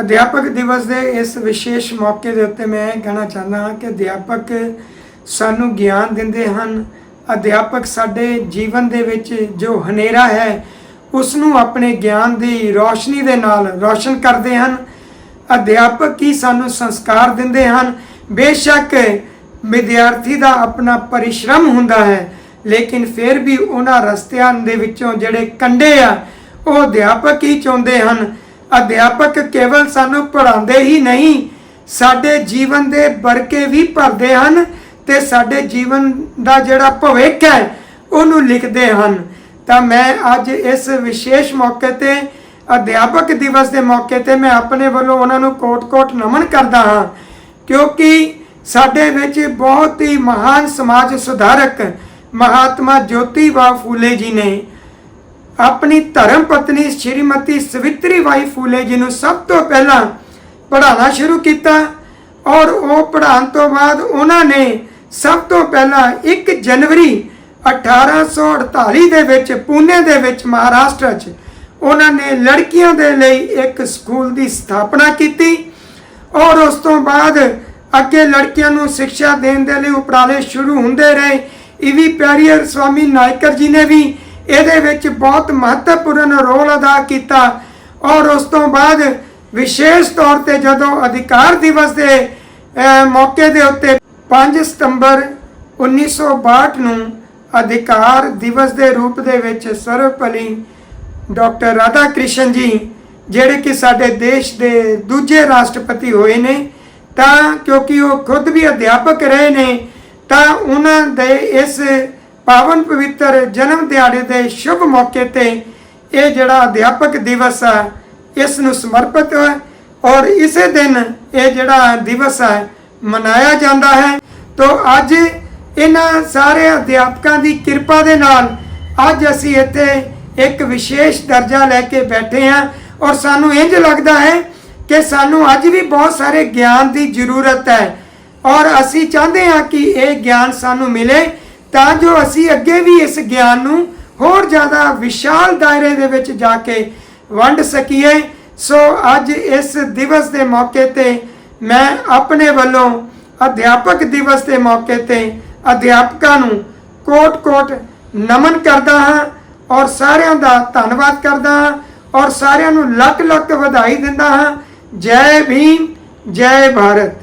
ਅਧਿਆਪਕ ਦਿਵਸ ਦੇ ਇਸ ਵਿਸ਼ੇਸ਼ ਮੌਕੇ ਦੇ ਉੱਤੇ ਮੈਂ ਇਹ ਕਹਿਣਾ ਚਾਹੁੰਦਾ ਹਾਂ ਕਿ ਅਧਿਆਪਕ ਸਾਨੂੰ ਗਿਆਨ ਦਿੰਦੇ ਹਨ। ਅਧਿਆਪਕ ਸਾਡੇ ਜੀਵਨ ਦੇ ਵਿੱਚ ਜੋ ਹਨੇਰਾ ਹੈ ਉਸ ਨੂੰ ਆਪਣੇ ਗਿਆਨ ਦੀ ਰੋਸ਼ਨੀ ਦੇ ਨਾਲ ਰੋਸ਼ਨ ਕਰਦੇ ਹਨ। ਅਧਿਆਪਕ ਹੀ ਸਾਨੂੰ ਸੰਸਕਾਰ ਦਿੰਦੇ ਹਨ। ਬੇਸ਼ੱਕ ਵਿਦਿਆਰਥੀ ਦਾ ਆਪਣਾ ਪਰਿਸ਼ਰਮ ਹੁੰਦਾ ਹੈ, ਲੇਕਿਨ ਫਿਰ ਵੀ ਉਹਨਾਂ ਰਸਤਿਆਂ ਦੇ ਵਿੱਚੋਂ ਜਿਹੜੇ ਕੰਡੇ ਆ, ਉਹ ਅਧਿਆਪਕ ਹੀ ਚਾਹੁੰਦੇ ਹਨ। ਅਧਿਆਪਕ ਕੇਵਲ ਸਾਨੂੰ ਪੜ੍ਹਾਉਂਦੇ ਹੀ ਨਹੀਂ, ਸਾਡੇ ਜੀਵਨ ਦੇ ਬਰਕੇ ਵੀ ਭਰਦੇ ਹਨ ਤੇ ਸਾਡੇ ਜੀਵਨ ਦਾ ਜਿਹੜਾ ਭਵਿੱਖ ਹੈ, ਉਹਨੂੰ ਲਿਖਦੇ ਹਨ। ਤਾਂ ਮੈਂ ਅੱਜ ਇਸ ਵਿਸ਼ੇਸ਼ ਮੌਕੇ ਤੇ, ਅਧਿਆਪਕ ਦਿਵਸ ਦੇ ਮੌਕੇ ਤੇ ਮੈਂ ਆਪਣੇ ਵੱਲੋਂ ਉਹਨਾਂ ਨੂੰ ਕੋਟ-ਕੋਟ ਨਮਨ ਕਰਦਾ ਹਾਂ, ਕਿਉਂਕਿ ਸਾਡੇ ਵਿੱਚ ਬਹੁਤ ਹੀ ਮਹਾਨ ਸਮਾਜ ਸੁਧਾਰਕ ਮਹਾਤਮਾ ਜੋਤੀਬਾ ਫੂਲੇ ਜੀ ਨੇ ਆਪਣੀ ਧਰਮ ਪਤਨੀ ਸ਼੍ਰੀਮਤੀ ਸਵਿਤਰੀ ਬਾਈ ਫੂਲੇ ਜੀ ਨੂੰ ਸਭ ਤੋਂ ਪਹਿਲਾਂ ਪੜ੍ਹਾਉਣਾ ਸ਼ੁਰੂ ਕੀਤਾ ਔਰ ਉਹ ਪੜ੍ਹਾਉਣ ਤੋਂ ਬਾਅਦ ਉਹਨਾਂ ਨੇ ਸਭ ਤੋਂ ਪਹਿਲਾਂ 1 ਜਨਵਰੀ 1848 ਦੇ ਵਿੱਚ ਪੂਨੇ ਦੇ ਵਿੱਚ ਮਹਾਰਾਸ਼ਟਰ 'ਚ ਉਹਨਾਂ ਨੇ ਲੜਕੀਆਂ ਦੇ ਲਈ ਇੱਕ ਸਕੂਲ ਦੀ ਸਥਾਪਨਾ ਕੀਤੀ ਔਰ ਉਸ ਤੋਂ ਬਾਅਦ ਅੱਗੇ ਲੜਕੀਆਂ ਨੂੰ ਸਿੱਖਿਆ ਦੇਣ ਦੇ ਲਈ ਉਪਰਾਲੇ ਸ਼ੁਰੂ ਹੁੰਦੇ ਰਹੇ। ਈਵੀ ਪੈਰੀਅਰ ਸਵਾਮੀ ਨਾਇਕਰ ਜੀ ਨੇ ਵੀ ਇਹਦੇ ਵਿੱਚ ਬਹੁਤ ਮਹੱਤਵਪੂਰਨ ਰੋਲ ਅਦਾ ਕੀਤਾ ਔਰ ਉਸ ਤੋਂ ਬਾਅਦ ਵਿਸ਼ੇਸ਼ ਤੌਰ ਤੇ ਜਦੋਂ ਅਧਿਕਾਰ ਦਿਵਸ ਦੇ ਮੌਕੇ ਦੇ ਉੱਤੇ 5 ਸਤੰਬਰ 1962 ਨੂੰ ਅਧਿਕਾਰ ਦਿਵਸ ਦੇ ਰੂਪ ਦੇ ਵਿੱਚ ਸਰਵਪਲੀ ਡਾਕਟਰ ਰਾਧਾ ਕ੍ਰਿਸ਼ਨ ਜੀ, ਜਿਹੜੇ ਕਿ ਸਾਡੇ ਦੇਸ਼ ਦੇ ਦੂਜੇ ਰਾਸ਼ਟਰਪਤੀ ਹੋਏ ਨੇ, ਤਾਂ ਕਿਉਂਕਿ ਉਹ ਖੁਦ ਵੀ ਅਧਿਆਪਕ ਰਹੇ ਨੇ, ਤਾਂ ਉਹਨਾਂ ਦੇ ਇਸ ਪਾਵਨ ਪਵਿੱਤਰ ਜਨਮ ਦਿਹਾੜੇ ਦੇ ਸ਼ੁਭ ਮੌਕੇ ਤੇ ਇਹ ਜਿਹੜਾ ਅਧਿਆਪਕ ਦਿਵਸ ਹੈ, ਇਸ ਨੂੰ ਸਮਰਪਿਤ ਹੈ ਔਰ ਇਸੇ ਦਿਨ ਇਹ ਜਿਹੜਾ ਦਿਵਸ ਹੈ, ਮਨਾਇਆ ਜਾਂਦਾ ਹੈ। ਤੋਂ ਅੱਜ ਇਹਨਾਂ ਸਾਰੇ ਅਧਿਆਪਕਾਂ ਦੀ ਕਿਰਪਾ ਦੇ ਨਾਲ ਅੱਜ ਅਸੀਂ ਇੱਥੇ ਇੱਕ ਵਿਸ਼ੇਸ਼ ਦਰਜਾ ਲੈ ਕੇ ਬੈਠੇ ਹਾਂ ਔਰ ਸਾਨੂੰ ਇੰਜ ਲੱਗਦਾ ਹੈ ਕਿ ਸਾਨੂੰ ਅੱਜ ਵੀ ਬਹੁਤ ਸਾਰੇ ਗਿਆਨ ਦੀ ਜ਼ਰੂਰਤ ਹੈ ਔਰ ਅਸੀਂ ਚਾਹੁੰਦੇ ਹਾਂ ਕਿ ਇਹ ਗਿਆਨ ਸਾਨੂੰ ਮਿਲੇ ਤਾਂ ਜੋ ਅਸੀਂ ਅੱਗੇ ਵੀ ਇਸ ਗਿਆਨ ਨੂੰ ਹੋਰ ਜ਼ਿਆਦਾ ਵਿਸ਼ਾਲ ਦਾਇਰੇ ਦੇ ਵਿੱਚ ਜਾ ਕੇ ਵੰਡ ਸਕੀਏ। ਸੋ ਅੱਜ ਇਸ ਦਿਵਸ ਦੇ ਮੌਕੇ ਤੇ ਮੈਂ ਆਪਣੇ ਵੱਲੋਂ ਅਧਿਆਪਕ ਦਿਵਸ ਦੇ ਮੌਕੇ ਤੇ ਅਧਿਆਪਕਾਂ ਨੂੰ ਕੋਟ-ਕੋਟ ਨਮਨ ਕਰਦਾ ਹਾਂ ਔਰ ਸਾਰਿਆਂ ਦਾ ਧੰਨਵਾਦ ਕਰਦਾ ਹਾਂ ਔਰ ਸਾਰਿਆਂ ਨੂੰ ਲੱਖ ਲੱਖ ਵਧਾਈ ਦਿੰਦਾ ਹਾਂ। ਜੈ ਭੀਮ, ਜੈ ਭਾਰਤ।